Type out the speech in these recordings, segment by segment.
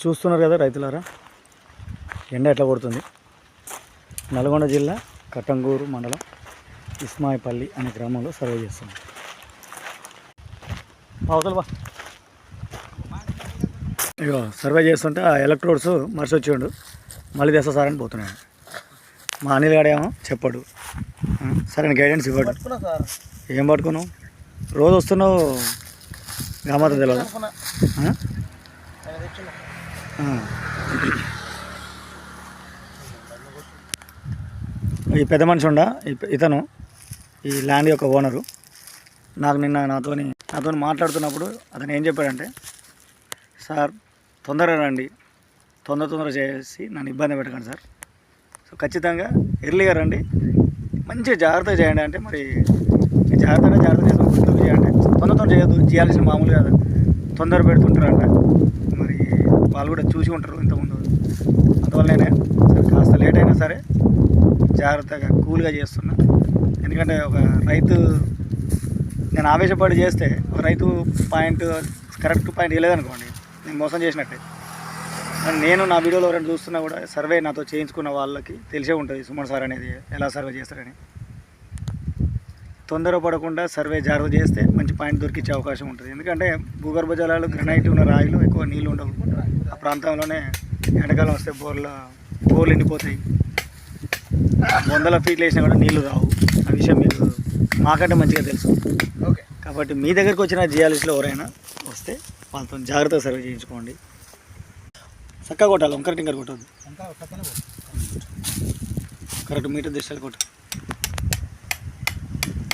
చూస్తున్నారు కదా రైతులారా? ఎండ ఎట్లా కొడుతుంది? నల్గొండ జిల్లా కట్టంగూరు మండలం ఇస్మాయిపల్లి అనే గ్రామంలో సర్వే చేస్తున్నాం. అవతల బా ఇగో సర్వే చేస్తుంటే ఆ ఎలక్ట్రోడ్స్ మర్చి వచ్చిండు. మళ్ళీ తెస్తా సార్ అని పోతున్నాడు. మా అనిల్ గాడేమో చెప్పాడు. సరైన గైడెన్స్ ఇవ్వడు. ఏం పట్టుకున్నావు? రోజు వస్తున్నావు? గామాత తెలియదు అనుకున్నా ఆ? ఆయన తెచ్చిండు. ఆ. ఈ పెద్ద మనిషి ఉండ? ఇతను ఈ ల్యాండ్ యొక్క ఓనరు. నాకు నిన్న నాతోని నాతో మాట్లాడుతున్నప్పుడు అతను ఏం చెప్పాడంటే సార్ తొందరగా రండి. తొందర తొందర చేసి నన్ను ఇబ్బంది పెట్టకండి సార్. సో ఖచ్చితంగా ఎర్లీగా రండి. మంచిగా జాగ్రత్తగా చేయండి. అంటే మరి జాగ్రత్తగా జాగ్రత్త చేసుకుని చేయండి. తొందర తొందర చేయొద్దు. చేయాల్సిన మామూలుగా తొందర పెడుతుంటారంట. వాళ్ళు కూడా చూసి ఉంటారు ఇంతకుముందు. అందువల్లనే సరే కాస్త లేట్ అయినా సరే జాగ్రత్తగా కూల్గా చేస్తున్నా. ఎందుకంటే ఒక రైతు నేను ఆవేశపడి చేస్తే ఒక రైతు పాయింట్ కరెక్ట్ పాయింట్ ఇవ్వలేదనుకోండి నేను మోసం చేసినట్టే. నేను నా వీడియోలో ఎవరైనా చూస్తున్నా కూడా సర్వే నాతో చేయించుకున్న వాళ్ళకి తెలిసే ఉంటుంది సుమన్ సార్ అనేది ఎలా సర్వే చేస్తారని. తొందరపడకుండా సర్వే జాగ్రత్త చేస్తే మంచి పాయింట్ దొరికిచ్చే అవకాశం ఉంటుంది. ఎందుకంటే భూగర్భ జలాలు గ్రనైట్ ఉన్న రాయిలు ఎక్కువ నీళ్ళు ఉండవు. ఆ ప్రాంతంలోనే ఎండాకాలం వస్తే బోర్ల బోర్లు ఎండిపోతాయి. వందల ఫీట్లు వేసినా కూడా నీళ్ళు రావు. ఆ విషయం మీకు మాకంటే మంచిగా తెలుసు. ఓకే. కాబట్టి మీ దగ్గరికి వచ్చిన జియాలజీలో ఎవరైనా వస్తే వాళ్ళతో జాగ్రత్తగా సర్వే చేయించుకోండి. చక్కగా కొట్టాలి వంకర టింకర్ కొట్టద్దు. కరెక్ట్ మీటర్ దిశలు కొట్టు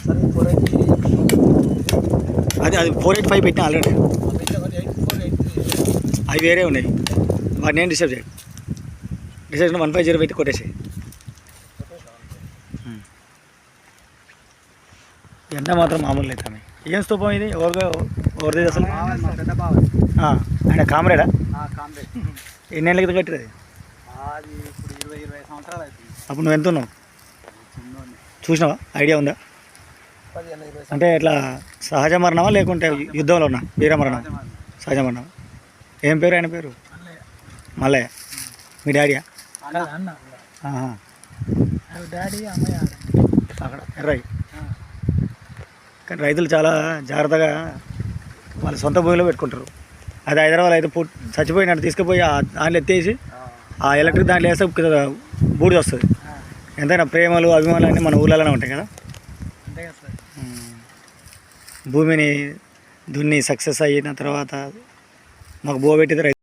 సరే ఫోర్ ఎయిట్ అది అది ఫోర్ ఎయిట్ ఫైవ్ పెట్టినా ఆల్రెడీ అవి వేరే ఉన్నాయి. వాటిని ఏం డిస్టర్బ్ చేయండి డిస్టర్బ్ వన్ ఫైవ్ జీరో పెట్టి కొట్టేసి. ఎండ మాత్రం మామూలు లేదు ఏం స్తూపం ఇది? ఎవరిగా ఎవరిది అసలు? ఆయన కామరేడా? ఎన్ని ఏళ్ళ క్రితం అవుతుంది. అప్పుడు నువ్వు ఎంత ఉన్నావు? చూసినావా? ఐడియా ఉందా? అంటే ఇట్లా సహజ మరణమా లేకుంటే యుద్ధంలో ఉన్నా వీర మరణం. సహజ మరణం. ఏం పేరు ఆయన పేరు? మల్లయ్య. మీ డాడీయా. డాడీ అమ్మయ్య అక్కడ ఎర్రయ్య. కానీ రైతులు చాలా జాగ్రత్తగా వాళ్ళ సొంత భూమిలో పెట్టుకుంటారు. అది హైదరాబాద్ అయితే పుట్ చచ్చిపోయినట్టు తీసుకుపోయి ఆ దాంట్లో ఎత్తేసి ఆ ఎలక్ట్రిక్ దాంట్లో వేస్తే బూడిద వస్తుంది. ఎంతైనా ప్రేమలు అభిమానాలు అన్నీ మన ఊళ్ళలోనే ఉంటాయి కదా. భూమిని దున్ని సక్సెస్ అయిన తర్వాత మాకు బో పెట్టింది రైతు